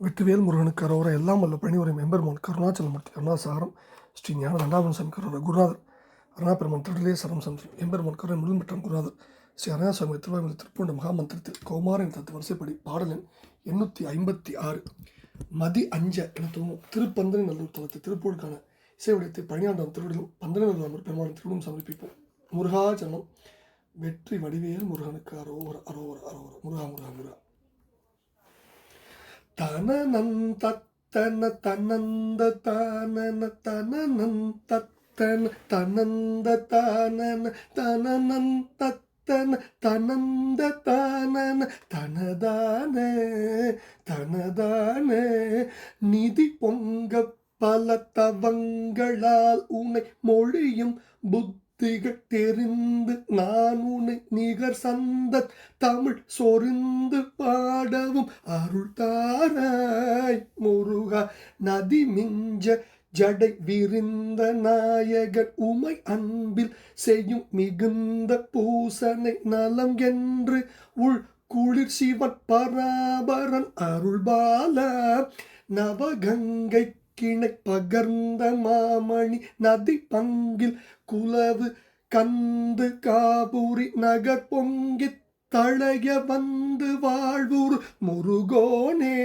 வெற்றிவேல் முருகனுக்கு அரோர எல்லாம் வல்ல பணிவுரை மெம்பெருமான் கருணாச்சலமூர்த்தி கருணாசாரம் ஸ்ரீ ஞான தண்டாபன் சாமி கரோர குருநாதர் அருணாபெருமான் திருடலே சரம் சந்திரி எம்பெருமான் கருணை முழுமற்றம் குருநாதர். ஸ்ரீ அருணாசாமி திருவாயுமலை திருப்பூண்ட மகாமந்திரத்தில் கௌமாரன் தத்து வரிசைப்படி பாடலன் எண்ணூற்றி ஐம்பத்தி ஆறு மதி அஞ்ச என தோணும் திருப்பந்தனை நல்லூர் தளத்து திருப்பூருக்கான இசை வடிவத்தை பழனியாண்டான் திருவிடலும் பந்தனை நல்லூர் பெருமானின் திருவிடம் சமர்ப்பிப்போம். முருகாஜனம் வெற்றி வடிவேல் முருகனுக்கு அரோவர அரோவர அரோவர முருகா முருகா முருகா. தனநன் தத்தன தனந்த தானன தனநன் தத்தன தனந்த தானன தனநன் தத்தன தனந்த தானன தனதான தனதான. நிதி பொங்க பல தவங்களால் உனை மொழியும் புத்திகள் தெரிந்து நான் உன்னை நிகர் சந்த தமிழ் சொரிந்து பாடவும் அருள் தாராய். முருகா நதி மிஞ்ச ஜடை விரிந்த நாயகன் உமை அன்பில் செய்யும் மிகுந்த பூசனை நலம் என்று உள் குளிர் சிவன் பராபரன் அருள்பால. நவகங்கை கிணை பகர்ந்த மாமணி நதி பங்கில் குலவு கந்து காபூரி நகர் பொங்கி தழைய வந்து வாழ்வூர் முருகோனே.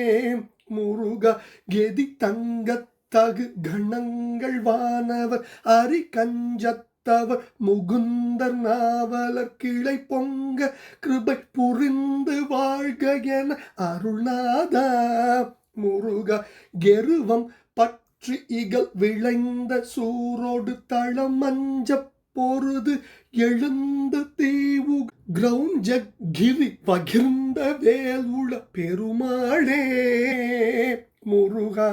முருகா கெதி தங்கத் தகு கணங்கள் வானவர் அரி கஞ்சத்தவர் முகுந்தர் நாவலர் கிளை பொங்க கிருபை புரிந்து வாழ்க என அருள்நாதா. முருக கெருவம் பற்றி இகல் விளைந்த சூரோடு தளம் மஞ்ச பொருது எழுந்த தீவு. கிரௌஞ்ச கிரி பகிர்ந்த வேல் உள பெருமாளே முருகா.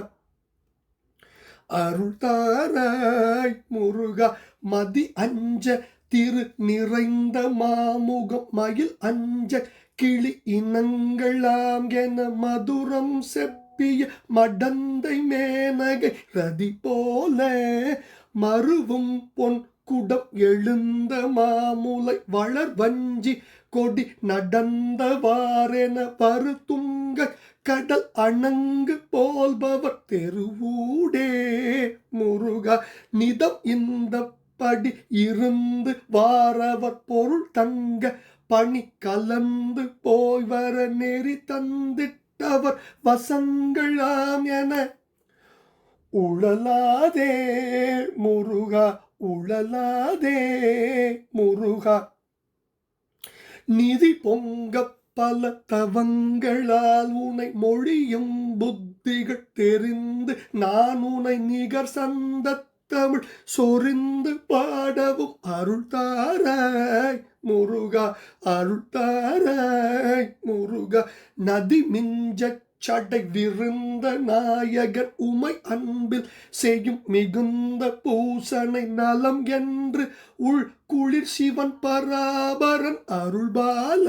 அருள் தாராய் முருகா மதி அஞ்ச திரு நிறைந்த மாமுகம் மயில் அஞ்ச கிளி இனங்களாம் என மதுரம் செப் செப்பிய மடந்தை மேனகை ரதி போல மருவும் பொன் குடம் எழுந்த மாமுலை வளர் வஞ்சி கொடி நடந்தவாறென பருத்துங்க கடல் அணங்கு போல்பவர் தெருவூடே. முருகா நிதம் இந்த படி இருந்து வாரவர் பொருள் தங்க பணி கலந்து போய் வர நெறி தந்திட்டு தந்திட்டவர் வசங்களாம் என. உழலாதே முருகா உழலாதே முருகா. நிதி பொங்க பல தவங்களால் உனை மொழியும் புத்திகள் தெரிந்து நான் உனை நிகர் சந்த தமிழ் சொரிந்து பாடவும் அருள் தாராய். முருகா அருள் தாராய் முருகா நதி மிஞ்ச சடை விருந்த நாயகர் உமை அன்பில் செய்யும் மிகுந்த பூசனை நலம் என்று உள் குளிர் சிவன் பராபரன் அருள்பால.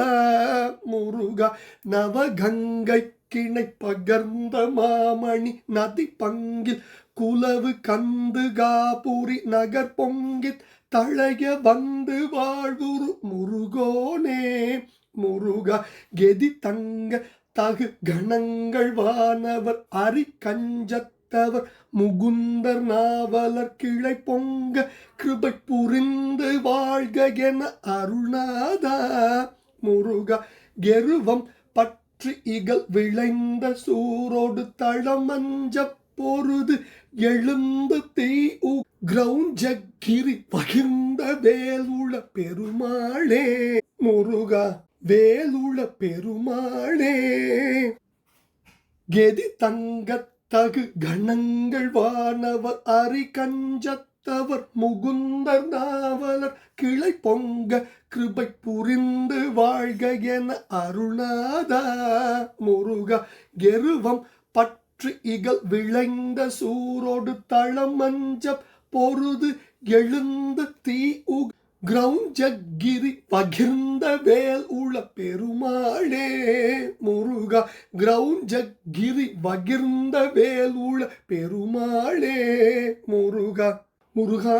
முருகா நவகங்கை கிணை பகர்ந்த மாமணி நதி பங்கில் குலவு கந்து காபுரி நகர் பொங்கித் தழைய வந்து வாழ்வுரு முருகோனே. முருகா கெதி தங்க தகு கணங்கள் வானவர் அரி கஞ்சத்தவர் முகுந்தர் நாவலர் கிளை பொங்க கிருபை புரிந்து வாழ்க என அருள்நாதா. முருகா கெருவம் பற்றி இகல் விளைந்த சூரோடு தளமஞ்சப் பொருது. எழுந்த தீ கிரௌஞ்சகிரி பகிர்ந்த வேலுள பெருமாளே. முருகா வேலுள பெருமாளே. கெதி தங்கத்தகு கணங்கள் வானவர் அரி கஞ்சத்தவர் முகுந்தர் நாவலர் கிளை பொங்க கிருபை புரிந்து வாழ்க என அருணாதா முருகா கெருவம் பட் சுற்று இகல் விளைந்த சூரோடு தளம் மஞ்ச பொருது எழுந்த தீ கிரௌஞ்சகிரி பகிர்ந்த வேல் உள பெருமாளே. முருகா கிரௌஞ்சகிரி பகிர்ந்த வேல் உள பெருமாளே. முருகா முருகா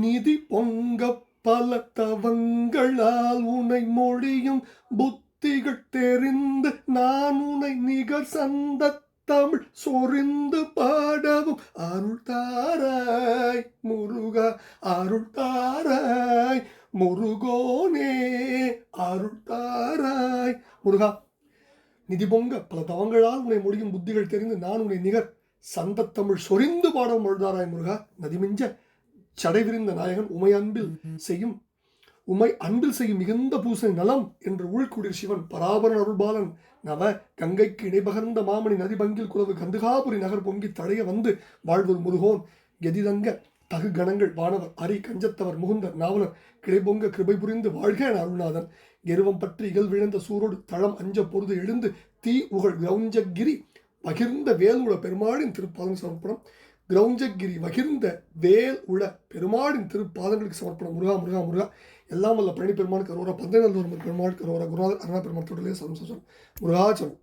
நிதி பொங்க பல தவங்களால் உனை மொழியும் புத்த புத்திகள் தெரிந்து நான் உனை நிகர் சந்த தமிழ் சொரிந்து பாடவும். அருள் தாராய் முருகா அருள் தாராய் முருகோனே அருள் தாராய் முருகா. நிதி பொங்க பல தவங்களால் உன்னை முடியும் புத்திகள் தெரிந்து நான் உன்னை நிகர் சந்தத்தமிழ் சொரிந்து பாடவும் அழுதாராய் முருகா. நதிமிஞ்ச சடை விரிந்த நாயகன் உமை அன்பில் செய்யும் உமை அன்பில் செய்யும் மிகுந்த பூசை நலம் என்று உள்குடிர் சிவன் பராபரன் அருள்பாலன். நவ கங்கைக்கு இடைபகர்ந்த மாமணி நதி பங்கில் குலவு கந்துகாபுரி நகர் பொங்கி தடைய வந்து வாழ்வது முருகோன். கெதிதங்க தகு கணங்கள் வானவர் அரி கஞ்சத்தவர் முகுந்தர் நாவலர் கிளைபொங்க கிருபை புரிந்து வாழ்க என அருள்நாதன். கெருவம் பற்றி இகழ் விழுந்த சூரோடு தளம் அஞ்ச பொருது எழுந்து தீ உகழ் கிரௌஞ்சகிரி பகிர்ந்த வேலுள பெருமாளின் திருப்பாதம் சமர்ப்பணம். கிரௌஞ்சகிரி வகிர்ந்த வேல் உள பெருமாளின் திருப்பாதங்களுக்கு சமர்ப்பணம். முருகா முருகா முருகா. எல்லாம் வல்ல பழனி பெருமாள் அரோரா பந்தநல்லூர் பெருமாள் அரோரா குருநாதர் அருணா பெருமாள் தொடர்லேயே சரம் முருகாச்சரம்